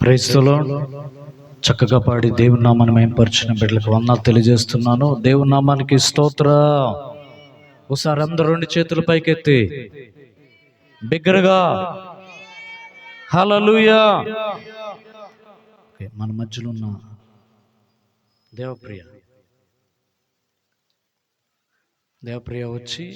క్రైస్తవులో చక్కగా పాడి దేవుని నామాన్ని మేంపరిచిన బిడ్డలకు వందలు తెలియజేస్తున్నాను. దేవుని నామానికి స్తోత్ర. ఒకసారి అందరూ రెండు చేతుల పైకెత్తి. బిగ్గరగా. హలలుయా ఓకే, మన మధ్యలో ఉన్న దేవప్రియ. దేవప్రియ వచ్చి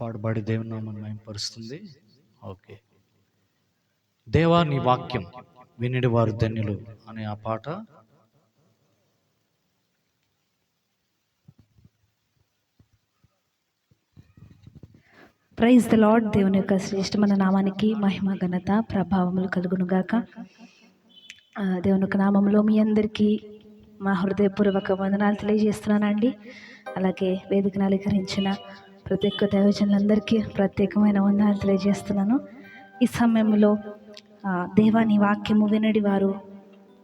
పాడుబడి దేవుని నామాన్ని మేంపరుస్తుంది ఓకే. దేవా నీ వాక్యం వినిడి వారు ధన్యులు అనే ఆ పాట. ప్రైజ్ ద లాడ్ దేవుని యొక్క శ్రేష్టమైన నామానికి మహిమ ఘనత ప్రభావములు కలుగునుగాక. దేవుని యొక్క నామంలో మీ అందరికీ మా హృదయపూర్వక వందనాలు తెలియజేస్తున్నానండి. అలాగే వేదికను అలంకరించిన ప్రతి ఒక్క దైవజనులందరికీ ప్రత్యేకమైన వందనాలు తెలియజేస్తున్నాను. ఈ సమయంలో దేవాని వాక్యము వినడి వారు.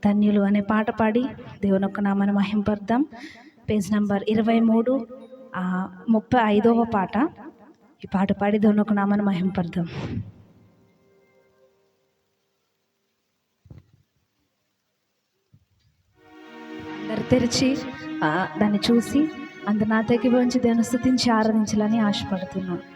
ధన్యులు అనే పాట పాడి దేవుని యొక్క నామాన్ని మహింపర్దాం. పేజ్ నంబర్ ఇరవై మూడు ముప్పై ఐదవ పాట. ఈ పాట పాడి దేవుని యొక్క నామాన్ని మహింపర్దాం. అందరు తెరిచి దాన్ని చూసి అందరు నా దగ్గర నుంచి దేవుని స్థుతించి ఆరాధించాలని ఆశపడుతున్నాను.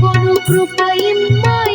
కొను కృపయిమ్మయా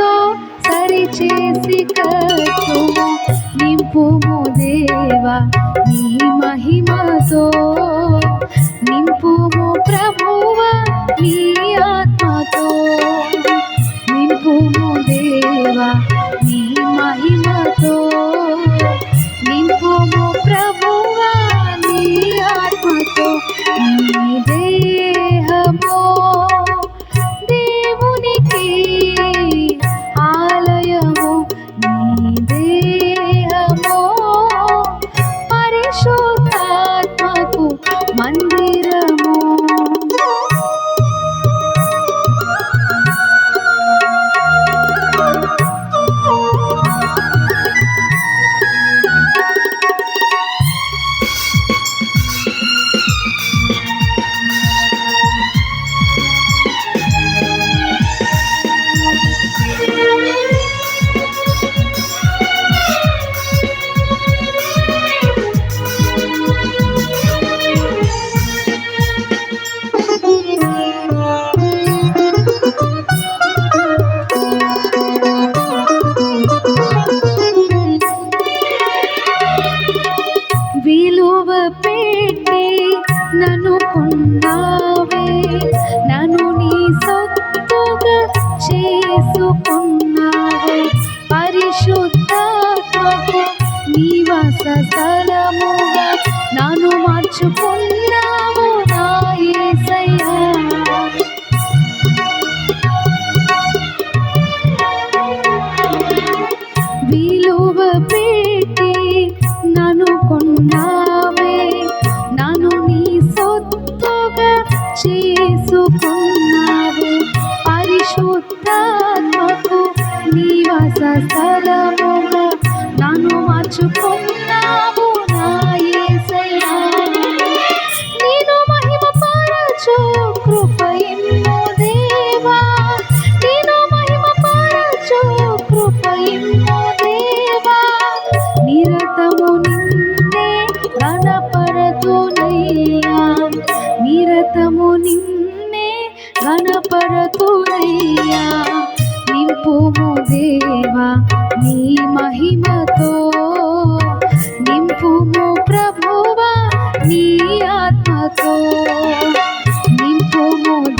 సరిచేసి సరి సరిచేసి కట్టుము నింపుము దేవా నీ మహిమతో. నింపుము ప్రభువా నీ ఆత్మతో. నింపుము దేవా స్థలముగా నన్ను మార్చుకున్నావు నా కనపడకురయ్యా. నింపుము దేవా నీ మహిమతో. నింపుము ప్రభువా నీ ఆత్మతో. నింపుము